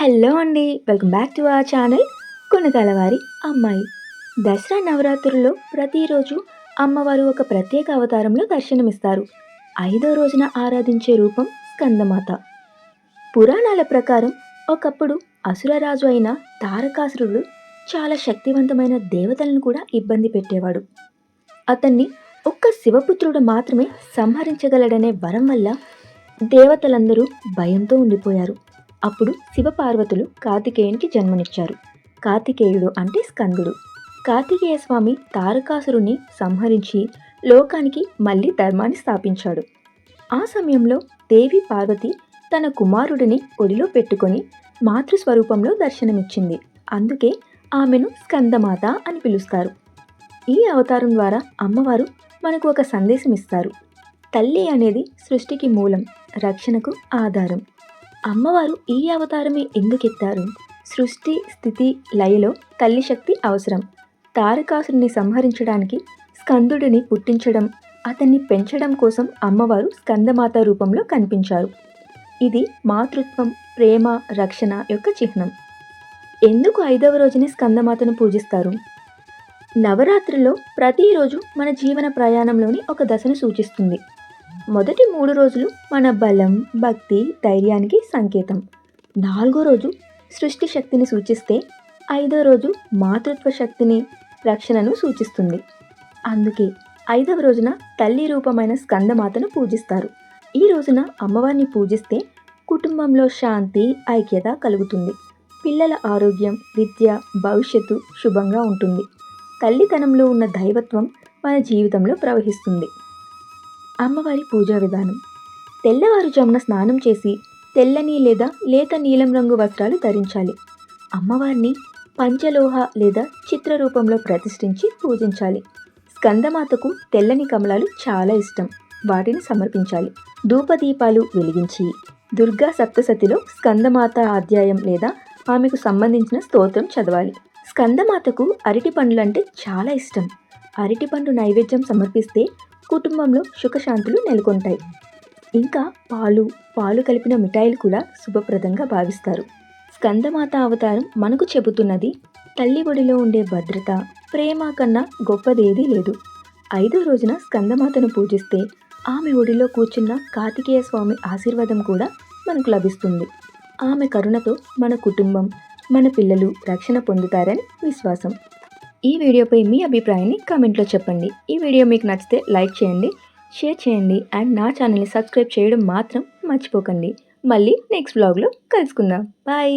Hello అండి welcome back to our channel కొనగలవారి అమ్మాయి. దసరా నవరాత్రుల్లో ప్రతిరోజు అమ్మవారు ఒక ప్రత్యేక అవతారంలో దర్శనమిస్తారు. ఐదో రోజున ఆరాధించే రూపం స్కందమాత. పురాణాల ప్రకారం ఒకప్పుడు అసురరాజు అయిన తారకాసురుడు చాలా శక్తివంతమైన దేవతలను కూడా ఇబ్బంది పెట్టేవాడు. అతన్ని ఒక్క శివపుత్రుడు మాత్రమే సంహరించగలడనే వరం వల్ల దేవతలందరూ భయంతో ఉండిపోయారు. అప్పుడు శివపార్వతులు కార్తికేయునికి జన్మనిచ్చారు. కార్తికేయుడు అంటే స్కందుడు. కార్తికేయ స్వామి తారకాసురుని సంహరించి లోకానికి మళ్ళీ ధర్మాన్ని స్థాపించాడు. ఆ సమయంలో దేవి పార్వతి తన కుమారుడిని ఒడిలో పెట్టుకొని మాతృస్వరూపంలో దర్శనమిచ్చింది. అందుకే ఆమెను స్కందమాత అని పిలుస్తారు. ఈ అవతారం ద్వారా అమ్మవారు మనకు ఒక సందేశం ఇస్తారు తల్లి అనేది సృష్టికి మూలం రక్షణకు ఆధారం. అమ్మవారు ఈ అవతారమే ఎందుకెత్తారు? సృష్టి స్థితి లయలో తల్లి శక్తి అవసరం. తారకాసుని సంహరించడానికి స్కందుడిని పుట్టించడం అతన్ని పెంచడం కోసం అమ్మవారు స్కందమాత రూపంలో కనిపించారు. ఇది మాతృత్వం ప్రేమ రక్షణ యొక్క చిహ్నం. ఎందుకు ఐదవ రోజునే స్కందమాతను పూజిస్తారు? నవరాత్రిలో ప్రతిరోజు మన జీవన ప్రయాణంలోని ఒక దశను సూచిస్తుంది. మొదటి మూడు రోజులు మన బలం భక్తి ధైర్యానికి సంకేతం. నాలుగో రోజు సృష్టి శక్తిని సూచిస్తే ఐదో రోజు మాతృత్వ శక్తిని రక్షణను సూచిస్తుంది. అందుకే ఐదవ రోజున తల్లి రూపమైన స్కందమాతను పూజిస్తారు. ఈ రోజున అమ్మవారిని పూజిస్తే కుటుంబంలో శాంతి ఐక్యత కలుగుతుంది. పిల్లల ఆరోగ్యం విద్య భవిష్యత్తు శుభంగా ఉంటుంది. తల్లితనంలో ఉన్న దైవత్వం మన జీవితంలో ప్రవహిస్తుంది. అమ్మవారి పూజా విధానం. తెల్లవారుజామున స్నానం చేసి తెల్లని లేదా లేత నీలం రంగు వస్త్రాలు ధరించాలి. అమ్మవారిని పంచలోహ లేదా చిత్ర రూపంలో ప్రతిష్ఠించి పూజించాలి. స్కందమాతకు తెల్లని కమలాలు చాలా ఇష్టం. వాటిని సమర్పించాలి. ధూపదీపాలు వెలిగించి దుర్గా సప్తసతిలో స్కందమాత అధ్యాయం లేదా ఆమెకు సంబంధించిన స్తోత్రం చదవాలి. స్కందమాతకు అరటి పండ్లు అంటే చాలా ఇష్టం. అరటిపండు నైవేద్యం సమర్పిస్తే కుటుంబంలో సుఖశాంతులు నెలకొంటాయి. ఇంకా పాలు పాలు కలిపిన మిఠాయిలు కూడా శుభప్రదంగా భావిస్తారు. స్కందమాత అవతారం మనకు చెబుతున్నది తల్లి ఒడిలో ఉండే భద్రత ప్రేమ కన్నా గొప్పదేదీ లేదు. ఐదో రోజున స్కందమాతను పూజిస్తే ఆమె ఒడిలో కూర్చున్న కార్తికేయ స్వామి ఆశీర్వాదం కూడా మనకు లభిస్తుంది. ఆమె కరుణతో మన కుటుంబం మన పిల్లలు రక్షణ పొందుతారని విశ్వాసం. ఈ వీడియోపై మీ అభిప్రాయాన్ని కామెంట్లో చెప్పండి. ఈ వీడియో మీకు నచ్చితే లైక్ చేయండి షేర్ చేయండి అండ్ నా ఛానల్ని సబ్స్క్రైబ్ చేయడం మాత్రం మర్చిపోకండి. మళ్ళీ నెక్స్ట్ బ్లాగ్లో కలుసుకుందాం. బాయ్!